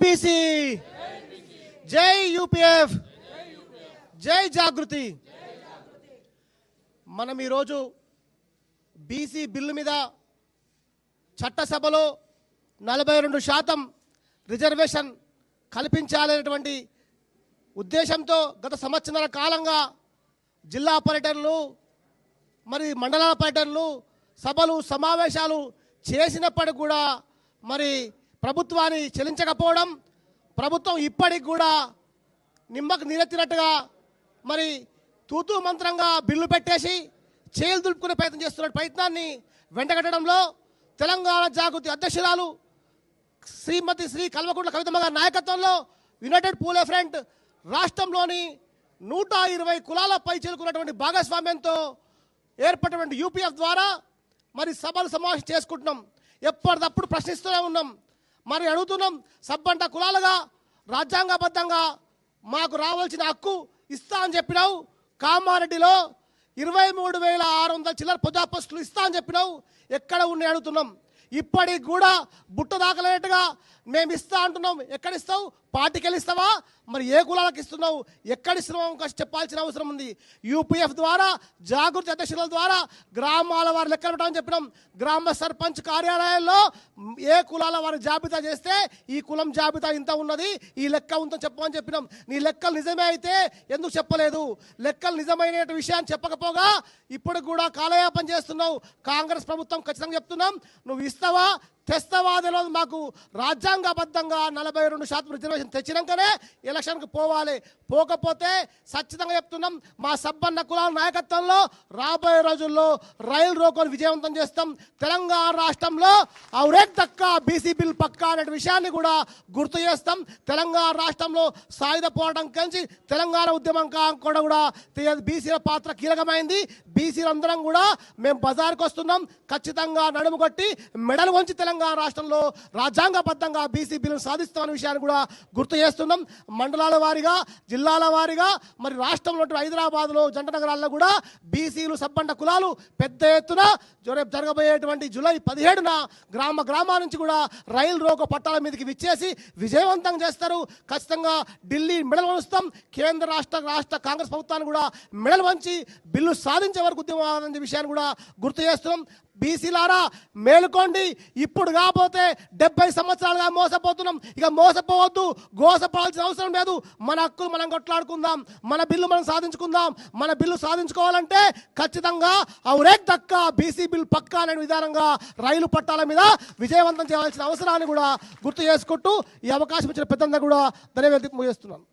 BC. జై UPF. జై జాగృతి. మనం ఈరోజు బీసీ బిల్లు మీద చట్టసభలో నలభై రెండు శాతం రిజర్వేషన్ కల్పించాలనేటువంటి ఉద్దేశంతో గత సంవత్సరాల కాలంగా జిల్లా పర్యటనలు మరి మండలాల పర్యటనలు సభలు సమావేశాలు చేసినప్పటికి కూడా మరి ప్రభుత్వాన్ని చెల్లించకపోవడం ప్రభుత్వం ఇప్పటికి కూడా నిమ్మకు నీరెత్తినట్టుగా మరి తూతూ మంత్రంగా బిల్లు పెట్టేసి చేలు దులుపుకునే ప్రయత్నం చేస్తున్న ప్రయత్నాన్ని వెంటగట్టడంలో తెలంగాణ జాగృతి అధ్యక్షురాలు శ్రీమతి శ్రీ కల్వకుంట్ల కవితమ్మ గారి నాయకత్వంలో యునైటెడ్ పూలే ఫ్రంట్ రాష్ట్రంలోని నూట ఇరవై కులాలపై చేరుకున్నటువంటి భాగస్వామ్యంతో ఏర్పడినటువంటి యూపీఎఫ్ ద్వారా మరి సభలు సమావేశం చేసుకుంటున్నాం. ఎప్పటికప్పుడు ప్రశ్నిస్తూనే ఉన్నాం. మరి అడుగుతున్నాం సబ్బంట కులాలుగా రాజ్యాంగబద్ధంగా మాకు రావాల్సిన హక్కు ఇస్తా అని చెప్పినావు. కామారెడ్డిలో ఇరవై మూడు వేల ఆరు వందల చిల్లర ప్రజాపస్టులు ఇస్తా అని చెప్పినావు. ఎక్కడ ఉండి అడుగుతున్నాం. ఇప్పటికి కూడా బుట్ట దాకలేట్టుగా మేము ఇస్తా అంటున్నాం. ఎక్కడ ఇస్తావు పార్టీకి ఇస్తావా మరి ఏ కులాలకు ఇస్తున్నావు? ఎక్కడ ఇస్తున్నావు ఇంకా చెప్పాల్సిన అవసరం ఉంది? యూపీఎఫ్ ద్వారా జాగృతి అధ్యక్షుల ద్వారా గ్రామాల వారి లెక్కలు పెట్టమని చెప్పినాం. గ్రామ సర్పంచ్ కార్యాలయాల్లో ఏ కులాల వారి జాబితా చేస్తే ఈ కులం జాబితా ఇంత ఉన్నది ఈ లెక్క ఉందని చెప్పమని చెప్పినాం. నీ లెక్కలు నిజమే అయితే ఎందుకు చెప్పలేదు? లెక్కలు నిజమైన విషయాన్ని చెప్పకపోగా ఇప్పుడు కూడా కాలయాపన చేస్తున్నావు. కాంగ్రెస్ ప్రభుత్వం ఖచ్చితంగా చెప్తున్నాం. నువ్వు ఇస్తావా? తెస్తావా మాకు రాజ్యాంగబద్ధంగా నలభై రెండు శాతం రిజర్వేషన్ తెచ్చినాకనే ఎలక్షన్కి పోవాలి. పోకపోతే ఖచ్చితంగా చెప్తున్నాం మా సబ్బన్న కులాల నాయకత్వంలో రాబోయే రోజుల్లో రైలు రోకోని విజయవంతం చేస్తాం. తెలంగాణ రాష్ట్రంలో ఔరేక్ దక్క బీసీ బిల్ పక్క అనే విషయాన్ని కూడా గుర్తు చేస్తాం. తెలంగాణ రాష్ట్రంలో సాయుధ పోరాటం కలిసి తెలంగాణ ఉద్యమం కా- కూడా కూడా బీసీల పాత్ర కీలకమైంది. బీసీలందరం కూడా మేము బజార్కి వస్తున్నాం ఖచ్చితంగా నడుము కొట్టి మెడలు వంచి తెలంగాణ రాష్ట్రంలో రాజ్యాంగబద్ధంగా బీసీ బిల్లును సాధిస్తామనే విషయాన్ని కూడా గుర్తు చేస్తున్నాం. మండలాల వారీగా జిల్లాల వారీగా మరి రాష్ట్రంలో హైదరాబాద్లో జంట నగరాల్లో కూడా బీసీలు సబ్బండ కులాలు పెద్ద ఎత్తున జరగబోయేటువంటి జూలై పదిహేడున గ్రామ గ్రామాల నుంచి కూడా రైలు రోగ పట్టాల మీదకి విచ్చేసి విజయవంతం చేస్తారు. ఖచ్చితంగా ఢిల్లీ మెడల్ వంచుతాం కేంద్ర రాష్ట్ర రాష్ట్ర కాంగ్రెస్ ప్రభుత్వాన్ని కూడా మెడల్ వంచి బిల్లు సాధించే వరకు ఉద్యమం విషయాన్ని కూడా గుర్తు చేస్తున్నాం. బీసీలారా మేలుకోండి. ఇప్పుడు ఇప్పుడు కాకపోతే డెబ్బై సంవత్సరాలుగా మోసపోతున్నాం. ఇక మోసపోవద్దు గోసపోవాల్సిన అవసరం లేదు. మన హక్కులు మనం కొట్లాడుకుందాం మన బిల్లు మనం సాధించుకుందాం. మన బిల్లు సాధించుకోవాలంటే ఖచ్చితంగా అవురేక్ దక్క బీసీ బిల్ పక్క అనే విధానంగా రైలు పట్టాల మీద విజయవంతం చేయాల్సిన అవసరాన్ని కూడా గుర్తు చేసుకుంటూ ఈ అవకాశం ఇచ్చిన పెద్దంతా కూడా ధన్యవాదాలు చేస్తున్నాను